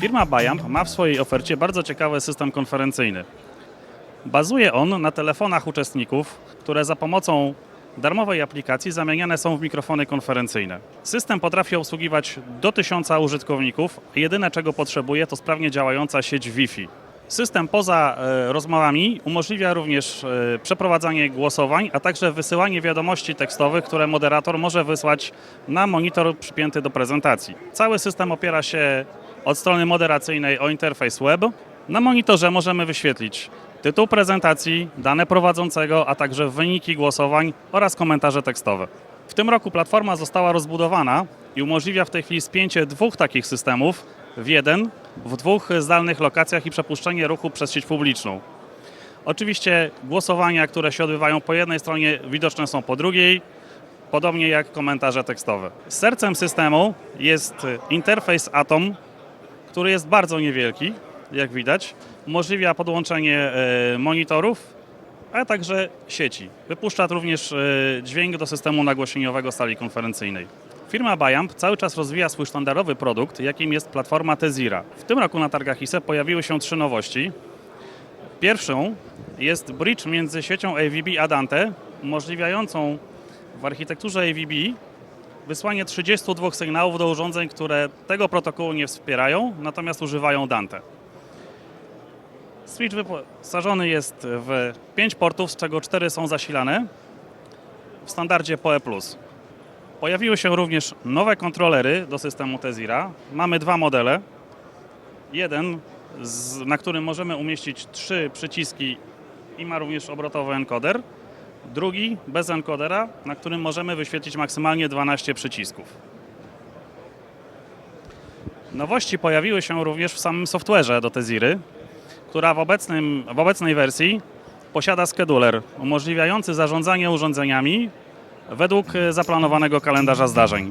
Firma Bayamp ma w swojej ofercie bardzo ciekawy system konferencyjny. Bazuje on na telefonach uczestników, które za pomocą darmowej aplikacji zamieniane są w mikrofony konferencyjne. System potrafi obsługiwać do 1000 użytkowników. Jedyne czego potrzebuje to sprawnie działająca sieć Wi-Fi. System poza e, rozmowami umożliwia również e, przeprowadzanie głosowań, a także wysyłanie wiadomości tekstowych, które moderator może wysłać na monitor przypięty do prezentacji. Cały system opiera się od strony moderacyjnej o interfejs web. Na monitorze możemy wyświetlić tytuł prezentacji, dane prowadzącego, a także wyniki głosowań oraz komentarze tekstowe. W tym roku platforma została rozbudowana i umożliwia w tej chwili spięcie dwóch takich systemów w jeden w dwóch zdalnych lokacjach i przepuszczenie ruchu przez sieć publiczną. Oczywiście głosowania, które się odbywają po jednej stronie, widoczne są po drugiej, podobnie jak komentarze tekstowe. Sercem systemu jest interfejs Atom, który jest bardzo niewielki, jak widać. Umożliwia podłączenie e, monitorów, a także sieci. Wypuszcza również e, dźwięk do systemu nagłośnieniowego sali konferencyjnej. Firma Bayamp cały czas rozwija swój sztandarowy produkt, jakim jest platforma Tezira. W tym roku na targach ISE pojawiły się trzy nowości. Pierwszą jest bridge między siecią AVB a Dante, umożliwiającą w architekturze AVB wysłanie 32 sygnałów do urządzeń, które tego protokołu nie wspierają, natomiast używają Dante. Switch wyposażony jest w 5 portów, z czego 4 są zasilane w standardzie PoE+. Pojawiły się również nowe kontrolery do systemu Tezira. Mamy dwa modele. Jeden, na którym możemy umieścić trzy przyciski i ma również obrotowy encoder. Drugi bez encodera, na którym możemy wyświetlić maksymalnie 12 przycisków. Nowości pojawiły się również w samym software'ze do Teziry, która w, obecnym, w obecnej wersji posiada scheduler umożliwiający zarządzanie urządzeniami według e, zaplanowanego kalendarza zdarzeń.